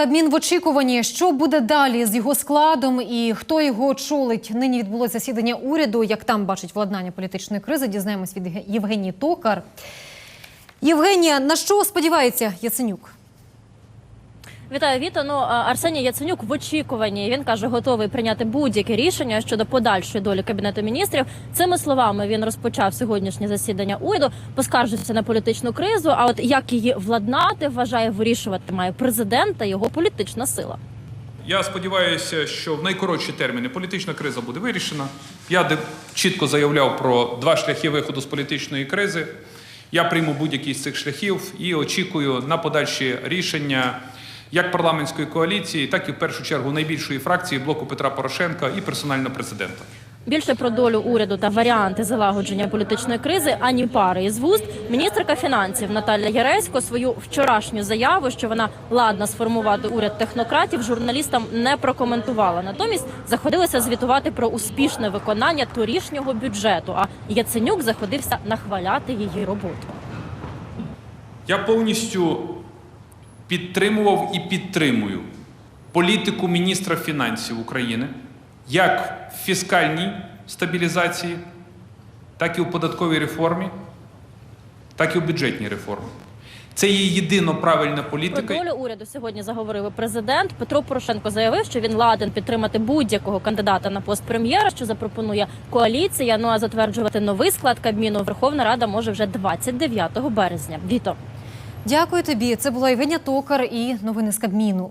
Кабмін в очікуванні, що буде далі з його складом і хто його очолить. Нині відбулося засідання уряду. Як там бачить владнання політичної кризи, дізнаємось від Євгенії Токар. Євгенія, на що сподівається Яценюк? Вітаю, Віто. Ну Арсеній Яценюк в очікуванні. Він каже, готовий прийняти будь-яке рішення щодо подальшої долі кабінету міністрів. Цими словами він розпочав сьогоднішнє засідання уряду, поскаржився на політичну кризу. А от як її владнати, вважає вирішувати має президент та його політична сила. Я сподіваюся, що в найкоротші терміни політична криза буде вирішена. Я чітко заявляв про два шляхи виходу з політичної кризи. Я прийму будь-який з цих шляхів і очікую на подальші рішення як парламентської коаліції, так і в першу чергу найбільшої фракції блоку Петра Порошенка і персонально президента. Більше про долю уряду та варіанти залагодження політичної кризи ані пари із вуст. Міністерка фінансів Наталя Яресько свою вчорашню заяву, що вона ладна сформувати уряд технократів, журналістам не прокоментувала. Натомість заходилася звітувати про успішне виконання торішнього бюджету. А Яценюк заходився нахваляти її роботу. Я повністю підтримував і підтримую політику міністра фінансів України як в фіскальній стабілізації, так і у податковій реформі, так і у бюджетній реформі. Це є єдино правильна Про політика. долю уряду сьогодні заговорив президент. Петро Порошенко заявив, що він ладен підтримати будь-якого кандидата на пост прем'єра, що запропонує коаліція. Ну а затверджувати новий склад Кабміну Верховна Рада може вже 29 березня. Віто. Дякую тобі. Це була Євгенія Токар і новини з Кабміну.